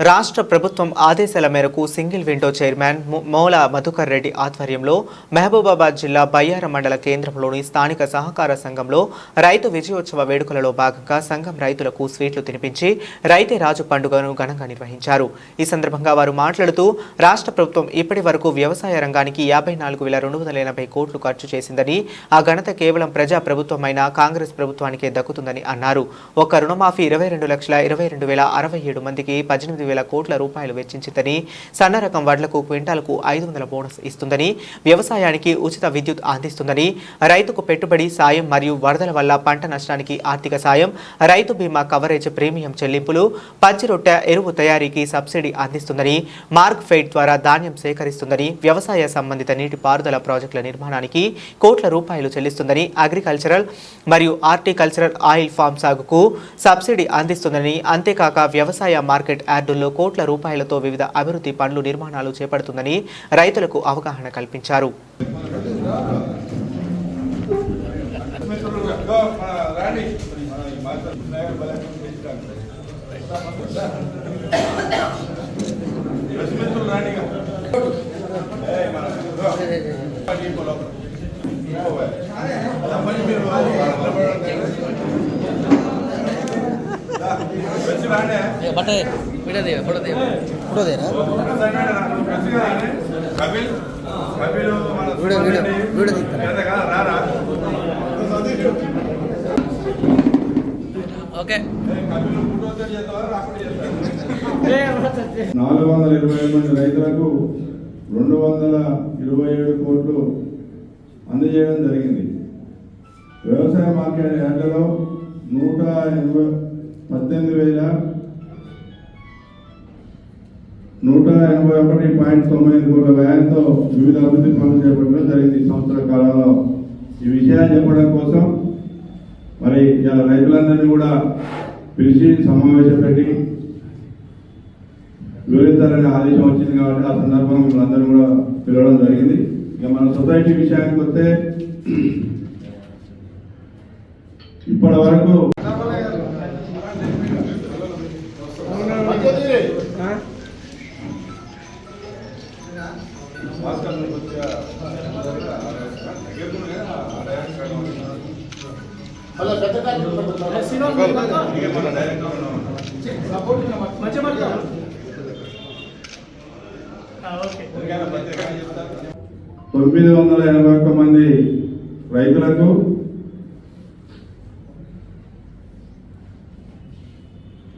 రాష్ట్ర ప్రభుత్వం ఆదేశాల మేరకు single window chairman Moula Madhukar Reddy ఆధ్వర్యంలో మహబూబాబాద్ జిల్లా బయ్యార మండల కేంద్రంలోని స్థానిక సహకార సంఘంలో రైతు విజయోత్సవ వేడుకలలో భాగంగా సంఘం రైతులకు స్వీట్లు తినిపించి రైతే రాజు పండుగను ఘనంగా నిర్వహించారు. ఈ సందర్భంగా వారు మాట్లాడుతూ రాష్ట్ర ప్రభుత్వం ఇప్పటి వరకు వ్యవసాయ రంగానికి యాభై నాలుగు వేల రెండు వందల ఎనభై కోట్లు ఖర్చు చేసిందని ఆ ఘనత కేవలం ప్రజా ప్రభుత్వమైన కాంగ్రెస్ ప్రభుత్వానికే దక్కుతుందని అన్నారు. ఒక రుణమాఫీ ఇరవై రెండు లక్షల ఇరవై రెండు వేల అరవై ఏడు మందికి పద్దెనిమిది వేల కోట్ల రూపాయలు వెచ్చించిందని సన్న రకం వడ్లకు క్వింటాలకు ఐదు వందల బోనస్ ఇస్తుందని వ్యవసాయానికి ఉచిత విద్యుత్ అందిస్తుందని రైతుకు పెట్టుబడి సాయం మరియు వరదల వల్ల పంట నష్టానికి ఆర్థిక సాయం రైతు బీమా కవరేజ్ ప్రీమియం చెల్లింపులు పచ్చి రొట్టె ఎరువు తయారీకి సబ్సిడీ అందిస్తుందని మార్క్ ఫెయిడ్ ద్వారా ధాన్యం సేకరిస్తుందని వ్యవసాయ సంబంధిత నీటిపారుదల ప్రాజెక్టుల నిర్మాణానికి కోట్ల రూపాయలు చెల్లిస్తుందని అగ్రికల్చరల్ మరియు హార్టికల్చరల్ ఆయిల్ ఫామ్ సాగుకు సబ్సిడీ అందిస్తుందని అంతేకాక వ్యవసాయ మార్కెట్ యార్డుల్లో కోట్ల రూపాయలతో వివిధ అభివృద్ధి పనులు నిర్మాణాలు చేపడుతుందని రైతులకు అవగాహన కల్పించారు. బట్ట photo photo Kapil Kapil video, video, video okay. నాలుగు వందల ఇరవై మంది రైతులకు రెండు వందల ఇరవై ఏడు కోట్లు అందజేయడం జరిగింది. వ్యవసాయ మార్కెట్ యార్డులో నూట ఎనభై పద్దెనిమిది వేల నూట ఎనభై ఒకటి పాయింట్ తొంభై ఎనిమిది కోట్ల వ్యయంతో వివిధ అభివృద్ధి పనులు చేపట్టడం జరిగింది ఈ సంవత్సర కాలంలో. ఈ విషయాలు చెప్పడం కోసం మరి ఇలా రైతులందరినీ కూడా పిలిచి సమావేశం పెట్టి వివరించాలనే ఆదేశం వచ్చింది కాబట్టి ఆ సందర్భంగా మిమ్మల్ని అందరూ కూడా పిలవడం జరిగింది. ఇక మన సొసైటీ విషయానికి వస్తే ఇప్పటి వరకు తొమ్మిది వందల ఎనభై ఒక్క మంది రైతులకు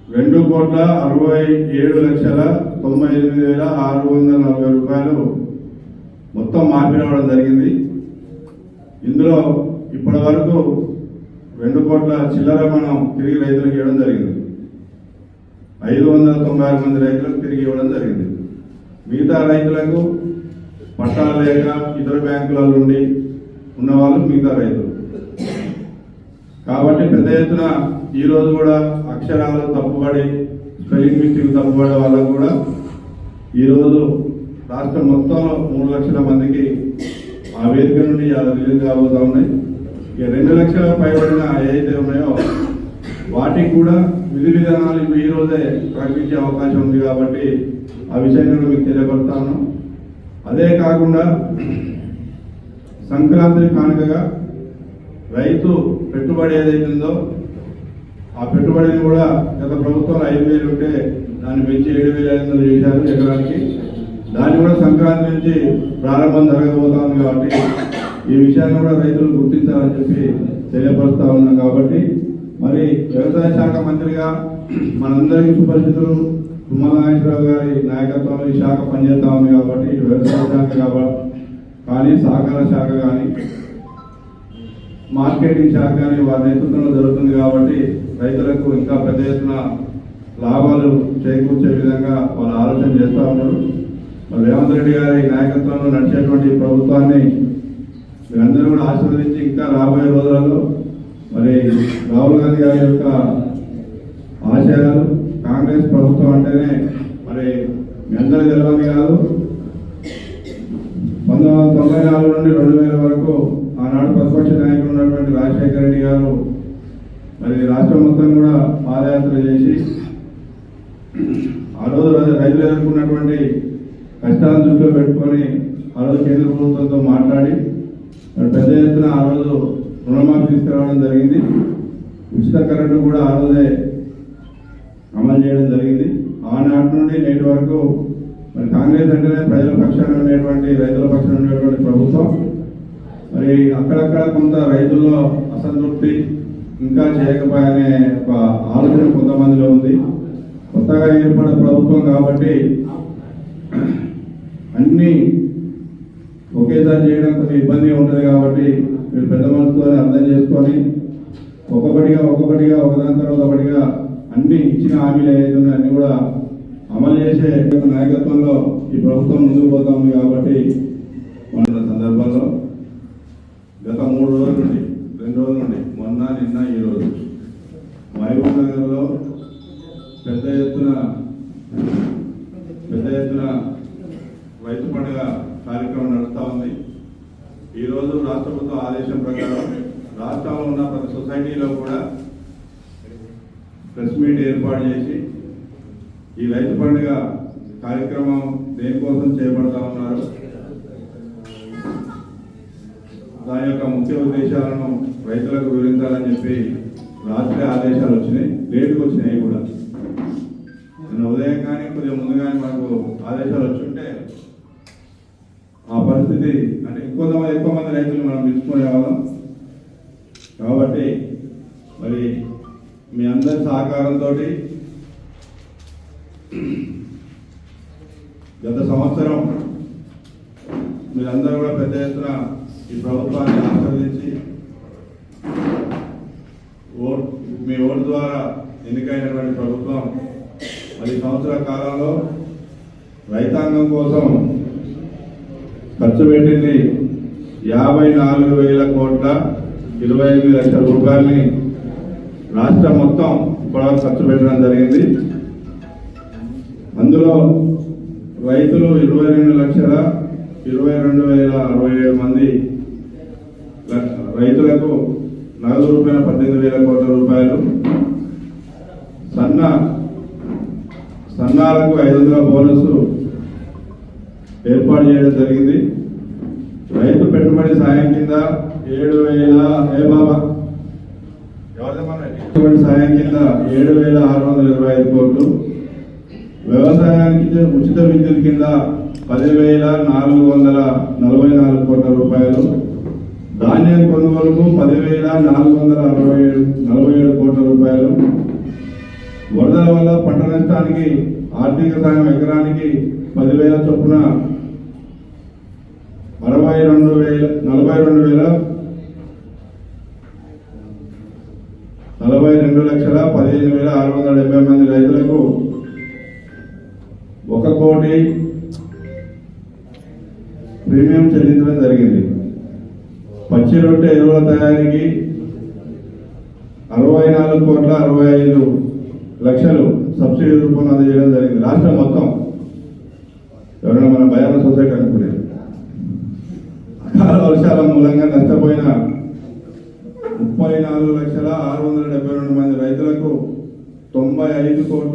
రెండు కోట్ల అరవై ఏడు లక్షల తొంభై ఎనిమిది వేల ఆరు వందల నలభై రూపాయలు మొత్తం మార్పిడి అవ్వడం జరిగింది. ఇందులో ఇప్పటి వరకు రెండు కోట్ల చిల్లర మనం తిరిగి రైతులకు ఇవ్వడం జరిగింది. ఐదు వందల తొంభై ఆరు మంది రైతులకు తిరిగి ఇవ్వడం జరిగింది. మిగతా రైతులకు పట్టాలు లేక ఇతర బ్యాంకుల నుండి ఉన్నవాళ్ళు మిగతా రైతులు. కాబట్టి పెద్ద ఎత్తున ఈరోజు కూడా అక్షరాలు తప్పుబడి స్పెల్లింగ్ మిస్టేక్ తప్పుబడే వాళ్ళకు కూడా ఈరోజు రాష్ట్రం మొత్తంలో మూడు లక్షల మందికి ఆ వేదిక నుండి అది రిలీజ్ కాబోతా ఉన్నాయి. ఇక రెండు లక్షల పైబడిన ఏదైతే ఉన్నాయో వాటికి కూడా విధి విధానాలు ఇప్పుడు ఈ రోజే ప్రకటించే అవకాశం ఉంది కాబట్టి ఆ విషయంలో మీకు తెలియపడతాను అదే కాకుండా సంక్రాంతి కానుకగా రైతు పెట్టుబడి ఏదైతుందో ఆ పెట్టుబడిని కూడా గత ప్రభుత్వం ఐదు వేలు ఉంటే దాన్ని పెంచి ఏడు వేల ఐదు వందలు చేశారు ఎకరానికి. దాన్ని కూడా సంక్రాంతి నుంచి ప్రారంభం జరగబోతా ఉంది కాబట్టి ఈ విషయాన్ని కూడా రైతులు గుర్తించాలని చెప్పి తెలియపరుస్తా ఉన్నాం కాబట్టి మరి వ్యవసాయ శాఖ మంత్రిగా మనందరికీ సుపరిచితులు తుమ్మల నాగేశ్వరరావు గారి నాయకత్వంలో ఈ శాఖ పనిచేస్తా ఉంది కాబట్టి వ్యవసాయ శాఖ కాబట్టి కానీ సహకార శాఖ కానీ మార్కెటింగ్ శాఖ కానీ వారి నేతృత్వంలో జరుగుతుంది కాబట్టి రైతులకు ఇంకా పెద్ద ఎత్తున లాభాలు చేకూర్చే విధంగా వాళ్ళు ఆలోచన చేస్తూ ఉన్నారు. మరి రేవంత్ రెడ్డి గారి నాయకత్వంలో నడిచేటువంటి ప్రభుత్వాన్ని మీరందరూ కూడా ఆశీర్వదించి ఇంకా రాబోయే రోజులలో మరి రాహుల్ గాంధీ గారి యొక్క ఆశయాలు కాంగ్రెస్ ప్రభుత్వం అంటేనే మరి మీ గెలవని తెలియదు కాదు. పంతొమ్మిది వందల తొంభై నాలుగు నుండి రెండు వేల వరకు ఆనాడు ప్రతిపక్ష నాయకుడు ఉన్నటువంటి రాజశేఖర రెడ్డి గారు మరి రాష్ట్రం మొత్తం కూడా పాదయాత్ర చేసి ఆ రోజు రైతులు ఎదుర్కొన్నటువంటి కష్టాలను దృష్టిలో పెట్టుకొని ఆ రోజు కేంద్ర ప్రభుత్వంతో మాట్లాడి పెద్ద ఎత్తున ఆ రోజు రుణమాఫీ తీసుకురావడం జరిగింది. ఉచిత కరెంటు కూడా ఆ రోజే అమలు చేయడం జరిగింది. ఆనాటి నుండి నేటి వరకు మరి కాంగ్రెస్ అంటేనే ప్రజల పక్షాన ఉండేటువంటి రైతుల పక్షాన ఉండేటువంటి ప్రభుత్వం. మరి అక్కడక్కడ కొంత రైతుల్లో అసంతృప్తి ఇంకా చేయకపోయనే ఒక ఆలోచన కొంతమందిలో ఉంది. కొత్తగా ఏర్పడిన ప్రభుత్వం కాబట్టి అన్ని ఒకేసారి చేయడం కొంచెం ఇబ్బందిగా ఉంటుంది కాబట్టి మీరు పెద్ద మనసుతో అర్థం చేసుకొని ఒక్కొక్కటిగా ఒక్కొక్కటిగా ఒకదాని తర్వాత ఒకటిగా అన్ని ఇచ్చిన హామీలు ఏదైతే అన్ని కూడా అమలు చేసే నాయకత్వంలో ఈ ప్రభుత్వం ముందుకు పోతా ఉంది కాబట్టి మన సందర్భంలో గత మూడు రోజుల నుండి రెండు రోజుల నుండి మొన్న నిన్న ఈ మహబూబ్ నగర్లో పెద్ద ఎత్తున పెద్ద ఎత్తున రైతు పండుగ కార్యక్రమం నడుస్తూ ఉంది ఈరోజు రాష్ట్ర ప్రభుత్వం ఆదేశం ప్రకారం రాష్ట్రంలో ఉన్న ప్రతి సొసైటీలో కూడా ప్రెస్ మీట్ ఏర్పాటు చేసి ఈ రైతు పండుగ కార్యక్రమం దేనికోసం చేపడతా ఉన్నారు? దాని యొక్క ముఖ్య ఉద్దేశాలను రైతులకు వివరించాలని చెప్పి రాత్రి ఆదేశాలు వచ్చినాయి లేటుకు వచ్చినాయి కూడా. నిన్న ఉదయం కానీ కొద్దిగా ముందు కానీ మనకు ఆదేశాలు వచ్చుంటే ఆ పరిస్థితి అంటే ఎక్కువ ఎక్కువ మంది రైతులు మనం పిలుచుకునే వాళ్ళం. కాబట్టి మరి మీ అందరి సహకారంతో గత సంవత్సరం మీరందరూ కూడా పెద్ద ఎత్తున ఈ ప్రభుత్వాన్ని ఆశీర్వదించి ఓట్ మీ ఓటు ద్వారా ఎన్నికైనటువంటి ప్రభుత్వం మరి సంవత్సర కాలంలో రైతాంగం కోసం ఖర్చు పెట్టింది యాభై నాలుగు వేల కోట్ల ఇరవై ఎనిమిది లక్షల రూపాయలని రాష్ట్రం మొత్తం ఇప్పటివరకు ఖర్చు పెట్టడం జరిగింది. అందులో రైతులు ఇరవై రెండు లక్షల ఇరవై రెండు వేల అరవై ఏడు మంది రైతులకు నగదు రూపాయల పద్దెనిమిది వేల కోట్ల రూపాయలు. సన్న సన్నాలకు ఐదు వందల బోనస్ ఏర్పాటు చేయడం జరిగింది. రైతు పెట్టుబడి సాయం కింద ఏడు వేల ఏ బాబా? పెట్టుబడి సాయం కింద ఏడు వేల ఆరు వందల ఇరవై ఐదు కోట్లు. వ్యవసాయానికి ఉచిత విద్యుత్ కింద పదివేల నాలుగు వందల నలభై నాలుగు కోట్ల రూపాయలు. ధాన్యం కొనుగోలుకు పదివేల నాలుగు వందల అరవై ఏడు నలభై ఏడు కోట్ల రూపాయలు. వరదల వల్ల పంట నష్టానికి ఆర్థిక సాయం ఎకరానికి పదివేల చొప్పున నలభై రెండు వేల నలభై రెండు వేల నలభై రెండు లక్షల పదిహేను వేల ఆరు వందల డెబ్బై మంది రైతులకు ఒక కోటి ప్రీమియం చెల్లించడం జరిగింది. పచ్చి రొట్టె ఎరువుల తయారీకి అరవై నాలుగు కోట్ల అరవై ఐదు లక్షలు సబ్సిడీ రూపంలో అందజేయడం జరిగింది. రాష్ట్రం మొత్తం ఎవరైనా మన బయాన సొసైటీ అనుకునేది అకాల వర్షాల మూలంగా నష్టపోయిన ముప్పై నాలుగు లక్షల ఆరు వందల డెబ్బై రెండు మంది రైతులకు తొంభై ఐదు కోట్ల